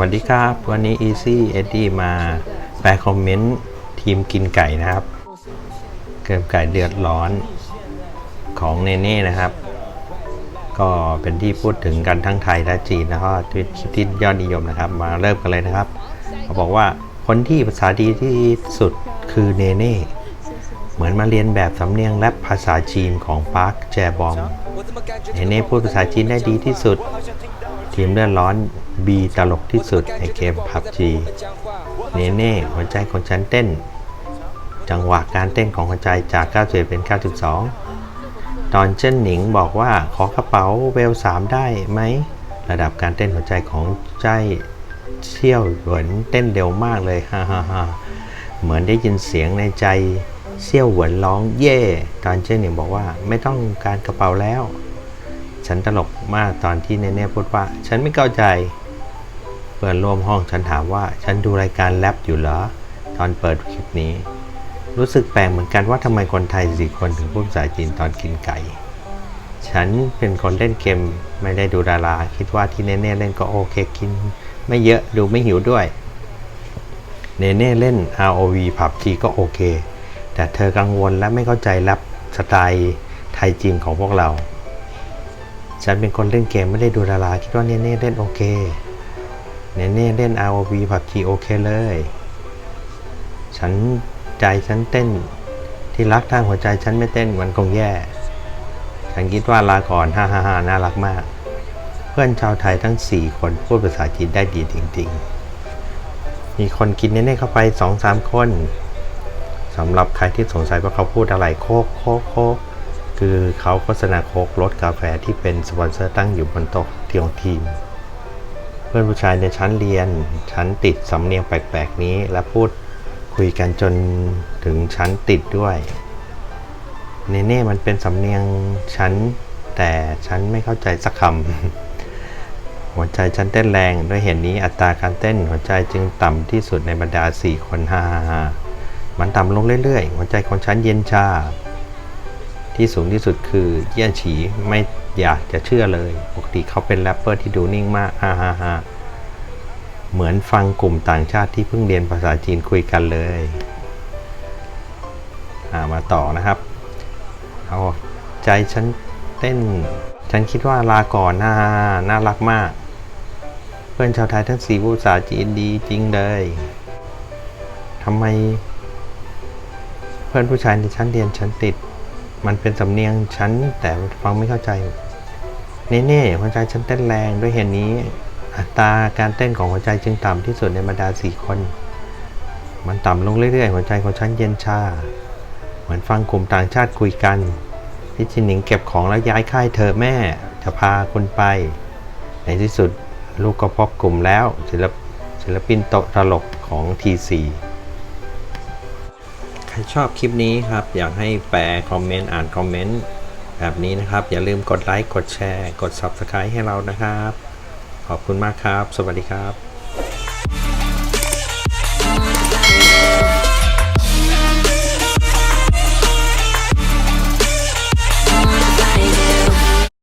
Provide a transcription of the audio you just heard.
วัสดีครับ วันนี้ Easy Eddie มาแปลคอมเมนต์ทีมกินไก่นะครับ เกิมไก่เดือดร้อนของเนเน่นะครับ ก็เป็นที่พูดถึงกันทั้งไทยและจีนแล้วก็ทวิตที่ยอดนิยมนะครับ มาเริ่มกันเลยนะครับ เขาบอกว่าคนที่ภาษาดีที่สุดคือเนเน่เหมือนมาเรียนแบบสำเนียงแรปภาษาจีนของปาร์คแจบองเนเน่พูดภาษาจีนได้ดีที่สุด ทีมเลือดร้อนบีตลกที่สุดในเกมพับจีเนเน่หัวใจของฉันเต้น จังหวะการเต้นของหัวใจจาก 91 เป็น 92 ตอนเจิ้นหนิงบอกว่าขอกระเป๋าเวล 3 ได้ไหม ระดับการเต้นหัวใจของใจเชี่ยวเหวินเต้นเร็วมากเลยฮ่าฮ่าฮ่าเหมือนได้ยินเสียงในใจเซี่ยวเหวินร้องเย่ตอนเจิ้นหนิงบอกว่าไม่ต้องการกระเป๋าแล้ว ฉันตลกมากตอนที่เนเน่พูดว่า ฉันไม่เข้าใจเพื่อนร่วมห้องฉันถามว่าฉันดูรายการแรปอยู่เหรอ ตอนเปิดคลิปนี้ รู้สึกแปลกเหมือนกันว่าทำไมคนไทยสี่คนถึงพูดภาษาจีนตอนกินไก่ ฉันเป็นคนเล่นเกมไม่ได้ดูดารา คิดว่าที่เนเน่เล่นก็โอเคกิน ไม่เยอะดูไม่หิวด้วยเนเน่เล่น ROV ผับจีก็โอเค แต่เธอกังวลและไม่เข้าใจแรปสไตล์ไทยจีนของพวกเรา ฉันเป็นคนเล่นเกมไม่ได้ดูดาราคิดว่าเนเน่เล่นโอเค เนเน่เล่น ROV ผับจีโอเคเลย ฉันใจฉันเต้น ที่รักทางหัวใจฉันไม่เต้นมันคงแย่ ฉันคิดว่าลาก่อนฮ่าฮ่าฮ่าน่ารักมาก เพื่อนชาวไทยทั้ง 4 คนพูดภาษาจีนได้ดีจริงๆ มีคนกินเน่เข้าไป 2-3 คนสำหรับใครที่สงสัยว่าเขาพูดอะไรโคกโคกโคก คือเขาโฆษณาโค้กรสกาแฟที่เป็นสปอนเซอร์ตั้งอยู่บนโต๊ะที่ของทีม เพื่อนผู้ชายในชั้นเรียน ชั้นติดสำเนียงแปลกๆนี้ และพูดคุยกันจนถึงชั้นติดด้วยเนเน่มันเป็นสำเนียงชั้นแต่ฉันไม่เข้าใจสักคำ หัวใจฉันเต้นแรงด้วยเหตุนนี้อัตราการเต้นหัวใจจึงต่ำที่สุดในบรรดา 4 คนฮ่าฮ่ามันต่ำลงเรื่อยๆ หัวใจของฉันเย็นชา ที่สูงที่สุดคือเยี่ยนฉีไม่อยากจะเชื่อเลย ปกติเขาเป็นแรปเปอร์ที่ดูนิ่งมากฮ่าฮ่าฮ่าเหมือนฟังกลุ่มต่างชาติที่เพิ่งเรียนภาษาจีนคุยกันเลยามาต่อนะครับ เอาใจฉันเต้น ฉันคิดว่าลาก่อนน่าน่ารักมาก เพื่อนชาวไทยทั้งสี่วูภาษาจีนดีจริงเลยทำไม เพื่อนผู้ชายในชั้นเรียนฉันติด มันเป็นสำเนียงฉันแต่ฟังไม่เข้าใจ เน่ๆหัวใจฉันเต้นแรงด้วยเหตุนนี้ อัตราการเต้นของหัวใจจึงต่ำที่สุดในบรรดาสี่คน มันต่ำลงเรื่อยๆ หัวใจของฉันเย็นชา เหมือนฟังกลุ่มต่างชาติคุยกันพี่ชินหนิงเก็บของแล้วย้ายค่ายเธอแม่ จะพาคุณไป ในที่สุดลูกก็พบกลุ่มแล้วศิลปศิลปินโตตลกของ TC ใคร ชอบคลิปนี้ครับ อยากให้แปลคอมเมนต์อ่านคอมเมนต์แบบนี้นะครับ อย่าลืมกดไลค์กดแชร์ กด Subscribe ให้เรานะครับ ขอบคุณมากครับ สวัสดีครับ